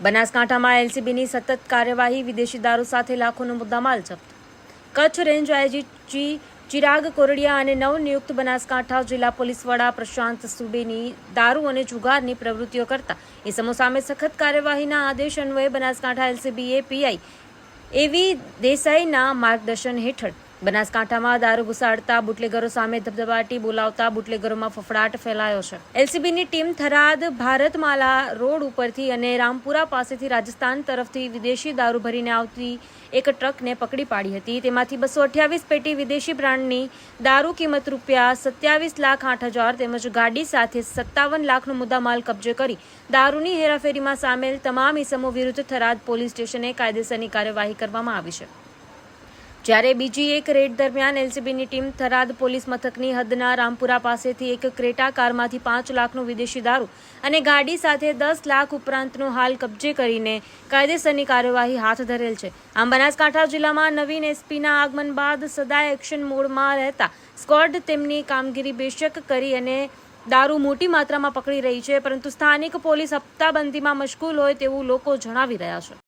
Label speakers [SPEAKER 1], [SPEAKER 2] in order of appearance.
[SPEAKER 1] બનાસકાંઠામાં એલસીબીની સતત કાર્યવાહી, વિદેશી દારૂ સાથે લાખોનો મુદ્દામાલ જપ્ત. કચ્છ રેન્જ આઈજી ચિરાગ કોરડિયા અને નવનિયુક્ત બનાસકાંઠા જિલ્લા પોલીસ વડા પ્રશાંત સુબેની દારૂ અને જુગારની પ્રવૃત્તિઓ કરતા ઇસમો સામે સખત કાર્યવાહીના આદેશ અન્વયે બનાસકાંઠા એલસીબીએ પીઆઈ એવી દેસાઈના માર્ગદર્શન હેઠળ બનાસકાંઠામાં દારૂ ઘુસાડતા બુટલેગરો સામે ધબધબાટી બોલાવતા બુટલેગરોમાં ફફડાટ ફેલાયો છે. એલસીબીની ટીમ થરાદ ભારતમાલા રોડ ઉપરથી અને રામપુરા પાસેથી રાજસ્થાન તરફથી વિદેશી દારૂ ભરીને આવતી એક ટ્રકને પકડી પાડી હતી. તેમાંથી બસો અઠ્યાવીસ પેટી વિદેશી બ્રાન્ડની દારૂ કિંમત રૂપિયા સત્યાવીસ લાખ આઠ હજાર તેમજ ગાડી સાથે સત્તાવન લાખનો મુદ્દામાલ કબજે કરી દારૂની હેરાફેરીમાં સામેલ તમામ ઇસમો વિરુદ્ધ થરાદ પોલીસ સ્ટેશને કાયદેસરની કાર્યવાહી કરવામાં આવી છે. જ્યારે બીજી એક રેડ દરમિયાન એલસીબીની ટીમ થરાદ પોલીસ મથકની હદના રામપુરા પાસેથી એક ક્રેટા કારમાંથી પાંચ લાખનું વિદેશી દારૂ અને ગાડી સાથે દસ લાખ ઉપરાંતનો હાલ કબજે કરીને કાયદેસરની કાર્યવાહી હાથ ધરેલ છે. આમ બનાસકાંઠા જિલ્લામાં નવીન એસપીના આગમન બાદ સદાય એક્શન મોડમાં રહેતા સ્કોડ તેમની કામગીરી બેશક કરી અને દારૂ મોટી માત્રામાં પકડી રહી છે, પરંતુ સ્થાનિક પોલીસ હપ્તાબંધીમાં મશગુલ હોય તેવું લોકો જણાવી રહ્યા છે.